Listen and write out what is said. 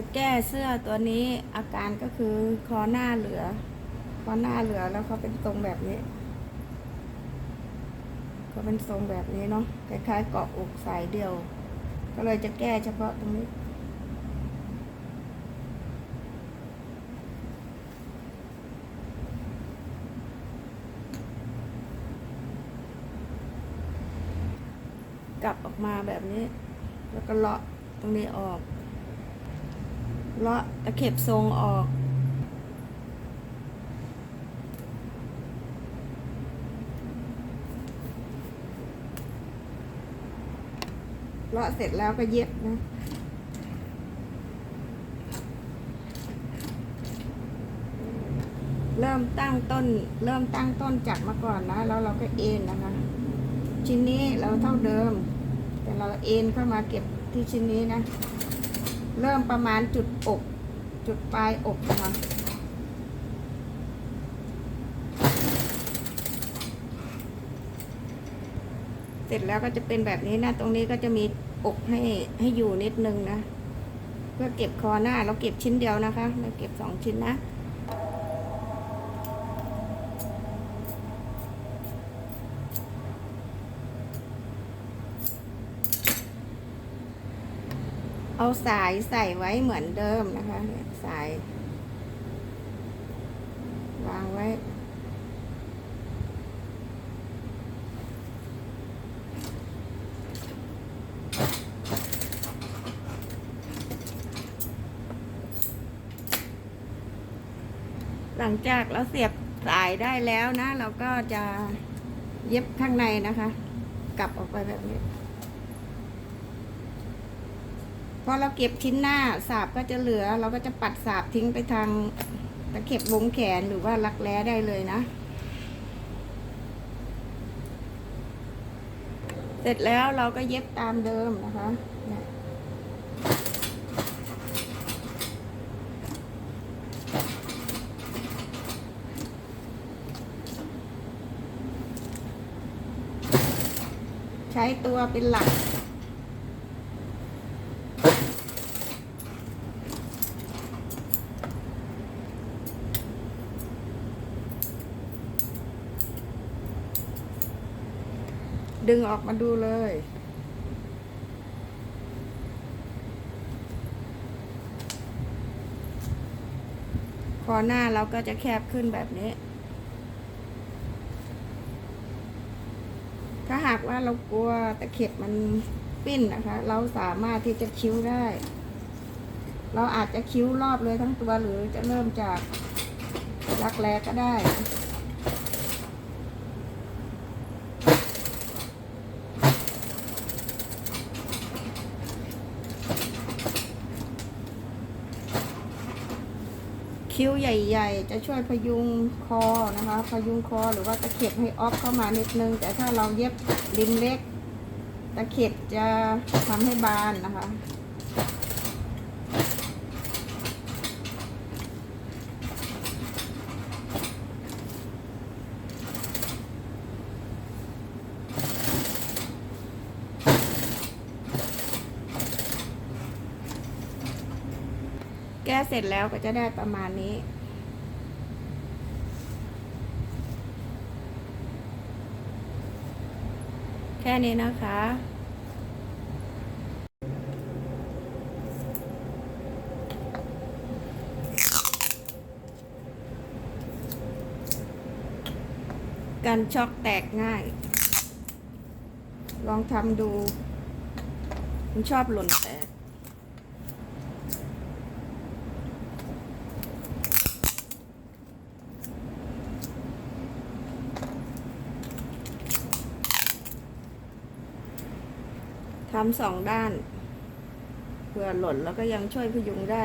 จะแก้เสื้อตัวนี้อาการก็คือคอหน้าเหลือ คอหน้าเหลือแล้วเขาเป็นทรงแบบนี้เขาเป็นทรงแบบนี้เนาะคล้ายๆเกาะอกสายเดียว ก็เลยจะแก้เฉพาะตรงนี้กลับออกมาแบบนี้ แล้วก็เลาะตรงนี้ออก เลาะตะเข็บทรงออก เลาะเสร็จแล้วก็เย็บนะเริ่มตั้งต้น เริ่มตั้งต้นจากมาก่อนนะ แล้วเราก็เอ็นนะคะ ชิ้นนี้เราเท่าเดิม แต่เราเอ็นเข้ามาเก็บที่ชิ้นนี้นะ เริ่มประมาณจุดอก จุดปลายอกนะคะเสร็จแล้วก็จะเป็นแบบนี้นะ ตรงนี้ก็จะมีอกให้ให้อยู่นิดนึงนะ เพื่อเก็บคอหน้าเราเก็บชิ้นเดียวนะคะ เราเก็บสองชิ้นนะ เอาสายใส่ไว้เหมือนเดิมนะคะ สาย วางไว้ หลังจากเราเสียบสายได้แล้วนะ เราก็จะเย็บข้างในนะคะ กลับออกไปแบบนี้ พอเราเก็บชิ้นหน้าสาบก็จะเหลือ เราก็จะปัดสาบทิ้งไปทางตะเข็บวงแขนหรือว่ารักแร้ได้เลยนะ เสร็จแล้วเราก็เย็บตามเดิมนะคะใช้ตัวเป็นหลัก ดึงออกมาดูเลยคอหน้าเราก็จะแคบขึ้นแบบนี้ ถ้าหากว่าเรากลัวตะเข็บมันปิ้นนะคะ เราสามารถที่จะคิ้วได้ เราอาจจะคิ้วรอบเลยทั้งตัวหรือจะเริ่มจากรักแร้ก็ได้ คิ้วใหญ่ ๆ จะช่วยพยุงคอนะคะ พยุงคอหรือว่าตะเข็บให้ออฟเข้ามานิดนึง แต่ถ้าเราเย็บริมเล็ก ตะเข็บจะทำให้บานนะคะ แก้เสร็จแล้วก็จะได้ประมาณนี้ แค่นี้นะคะการช็อกแตกง่าย ลองทำดูมันชอบหล่นแตก ทำสองด้านเผื่อหล่นแล้วก็ยังช่วยพยุงได้